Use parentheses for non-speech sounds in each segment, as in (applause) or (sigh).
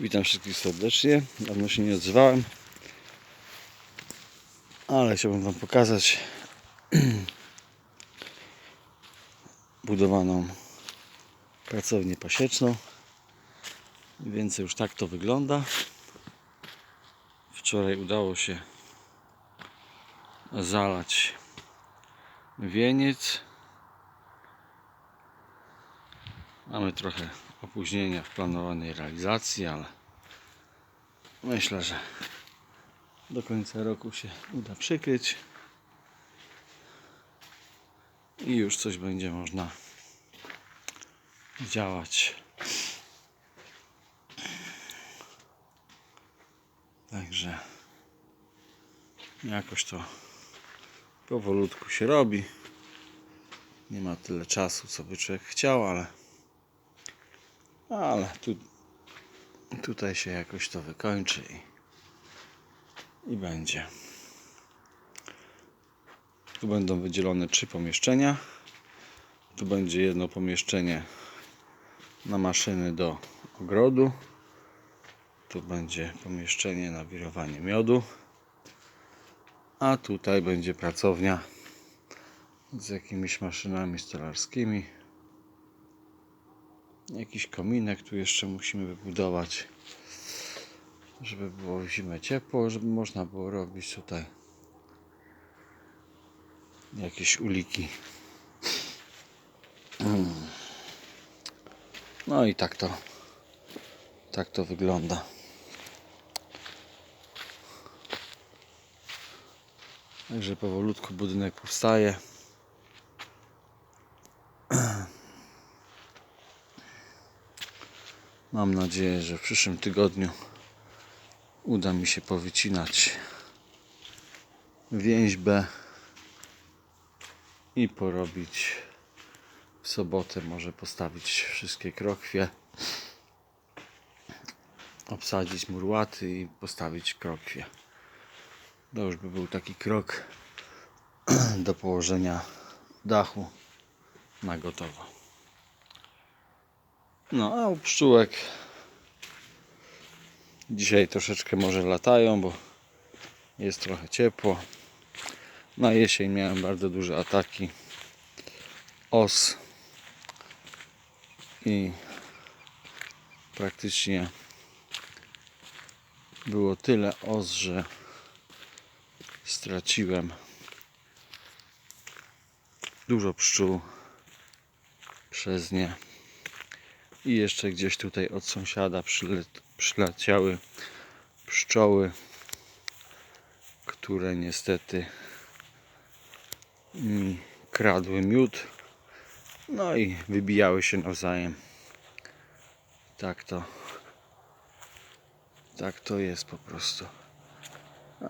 Witam wszystkich serdecznie. Dawno się nie odzywałem, ale chciałbym Wam pokazać (clears throat) budowaną pracownię pasieczną. Więcej już tak to wygląda. Wczoraj udało się zalać wieniec. Mamy trochę opóźnienia w planowanej realizacji, ale myślę, że do końca roku się uda przykryć i już coś będzie można działać. Także jakoś to powolutku się robi. Nie ma tyle czasu, co by człowiek chciał, ale ale tu, tutaj się jakoś to wykończy i, i będzie. Tu będą wydzielone trzy pomieszczenia. Tu będzie jedno pomieszczenie na maszyny do ogrodu. Tu będzie pomieszczenie na wirowanie miodu. A tutaj będzie pracownia z jakimiś maszynami stolarskimi. Jakiś kominek tu jeszcze musimy wybudować, żeby było zimę ciepło, żeby można było robić tutaj jakieś uliki. No i tak to tak to wygląda. Także powolutku budynek powstaje. Mam nadzieję, że w przyszłym tygodniu uda mi się powycinać więźbę i porobić w sobotę może postawić wszystkie krokwie obsadzić murłaty i postawić krokwie. To już by był taki krok (clears throat) do położenia dachu na gotowo no a u pszczółek dzisiaj troszeczkę może latają, bo jest trochę ciepło. Na jesień miałem bardzo duże ataki os i praktycznie było tyle os, że straciłem dużo pszczół przez nie i jeszcze gdzieś tutaj od sąsiada przyle, przyleciały pszczoły, które niestety mi kradły miód. No i wybijały się nawzajem. Tak to tak to jest po prostu.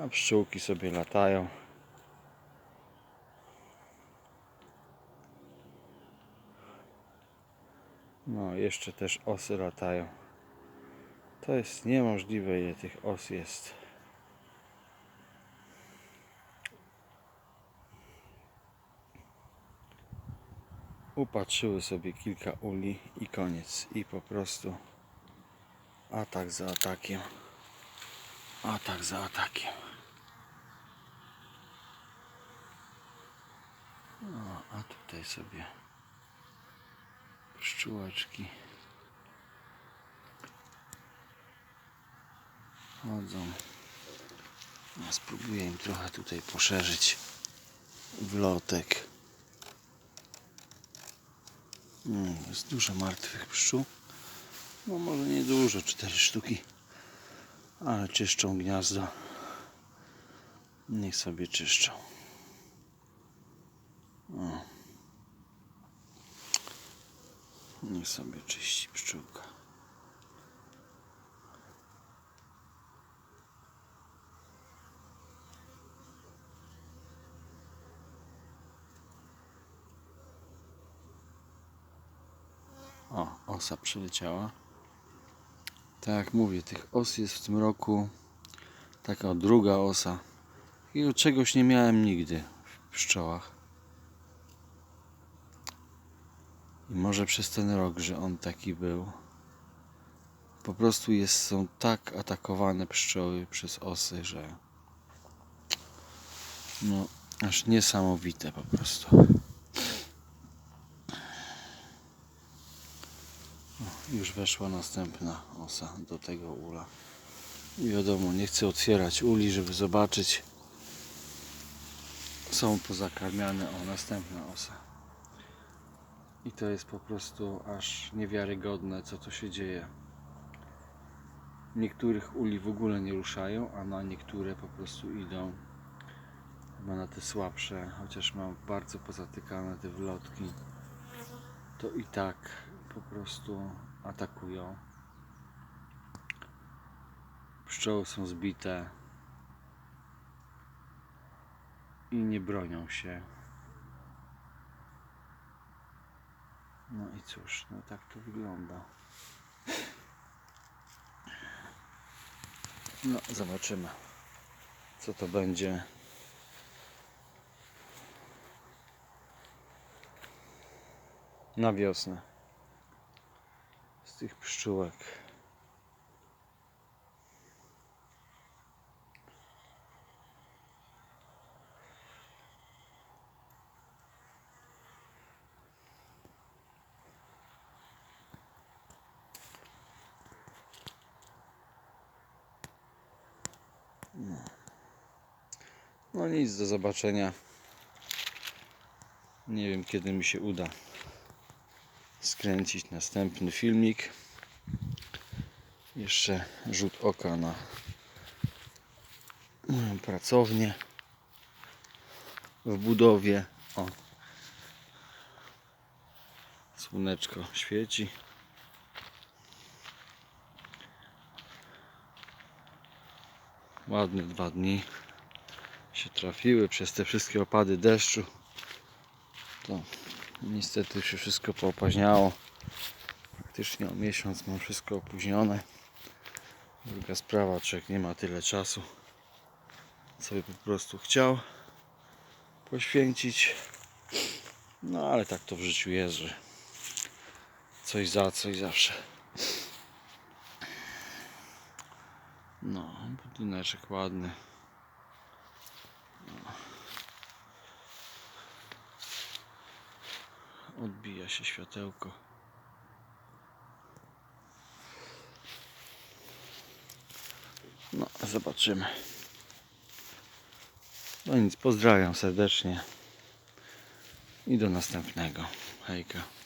A pszczółki sobie latają. No, jeszcze też osy latają. To jest niemożliwe, ile tych os jest. Upatrzyły sobie kilka uli i koniec. I po prostu atak za atakiem. Atak za atakiem. No, a tutaj sobie pszczółeczki chodzą. Ja spróbuję im trochę tutaj poszerzyć wlotek. Mm, jest dużo martwych pszczół. No może nie dużo, cztery sztuki. Ale czyszczą gniazdo. Niech sobie czyszczą. O. Niech sobie czyści pszczółka. O, osa przyleciała. Tak jak mówię, tych os jest w tym roku taka druga osa. I czegoś nie miałem nigdy w pszczołach. I może przez ten rok, że on taki był. po prostu jest, są tak atakowane pszczoły przez osy, że no aż niesamowite po prostu. O, już weszła następna osa do tego ula. Wiadomo, nie chcę otwierać uli, żeby zobaczyć. Są pozakarmiane. O, następna osa. I to jest po prostu aż niewiarygodne, co tu się dzieje. Niektórych uli w ogóle nie ruszają, a na niektóre po prostu idą. Chyba na te słabsze, chociaż mam bardzo pozatykane te wlotki, to i tak po prostu atakują. Pszczoły są zbite i nie bronią się. No i cóż, no tak to wygląda. No, zobaczymy, co to będzie. Na wiosnę. Z tych pszczółek. No nic, do zobaczenia. Nie wiem kiedy mi się uda skręcić następny filmik. Jeszcze rzut oka na moją pracownię w budowie. O. Słoneczko świeci. Ładne dwa dni się trafiły przez te wszystkie opady deszczu. To niestety się wszystko poopaźniało. Praktycznie o miesiąc mam wszystko opóźnione. Druga sprawa, człowiek nie ma tyle czasu, co by po prostu chciał poświęcić. No ale tak to w życiu jest, że coś za coś zawsze. No, budyneczek ładny. Odbija się światełko. No, zobaczymy. No nic, pozdrawiam serdecznie i do następnego. Hejka.